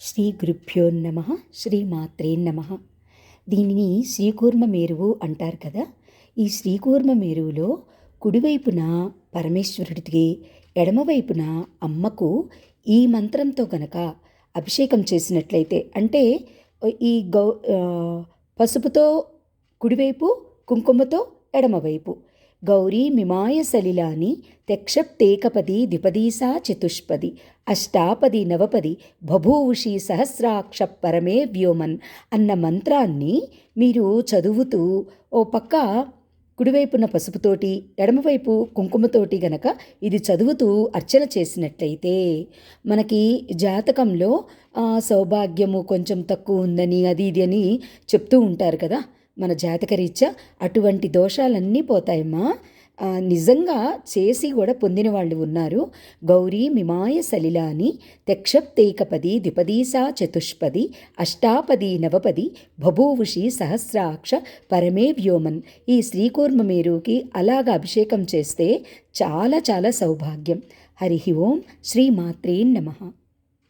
శ్రీ గురుభ్యో శ్రీమాత్రే నమ. దీనిని శ్రీకూర్మ మేరువు అంటారు కదా. ఈ శ్రీకూర్మ మేరువులో కుడివైపున పరమేశ్వరుడికి ఎడమవైపున అమ్మకు ఈ మంత్రంతో గనక అభిషేకం చేసినట్లయితే అంటే ఈ గౌ పసుపుతో కుడివైపు కుంకుమతో ఎడమవైపు గౌరీ మిమాయ సలిలాని తెక్షప్తేకపది ద్విపదీసా చతుష్పది అష్టాపది నవపది బభూవుషి సహస్రాక్ష పరమే వ్యోమన్ అన్న మంత్రాన్ని మీరు చదువుతూ ఓ పక్క కుడివైపున పసుపుతోటి ఎడమవైపు కుంకుమతోటి గనక ఇది చదువుతూ అర్చన చేసినట్లయితే మనకి జాతకంలో సౌభాగ్యము కొంచెం తక్కువ ఉందని అది ఇది అని చెప్తూ ఉంటారు కదా. మన జాతకరీత్యా అటువంటి దోషాలన్నీ పోతాయమ్మా. నిజంగా చేసి కూడా పొందిన వాళ్ళు ఉన్నారు. గౌరీ మిమాయ సలిలాని తెక్షప్తేకపది ద్విపదీసా చతుష్పది అష్టాపది నవపది బభూవుషి సహస్రాక్ష పరమే వ్యోమన్ ఈ శ్రీకూర్మ మేరుకి అలాగ అభిషేకం చేస్తే చాలా చాలా సౌభాగ్యం. హరి ఓం శ్రీమాత్రే నమః.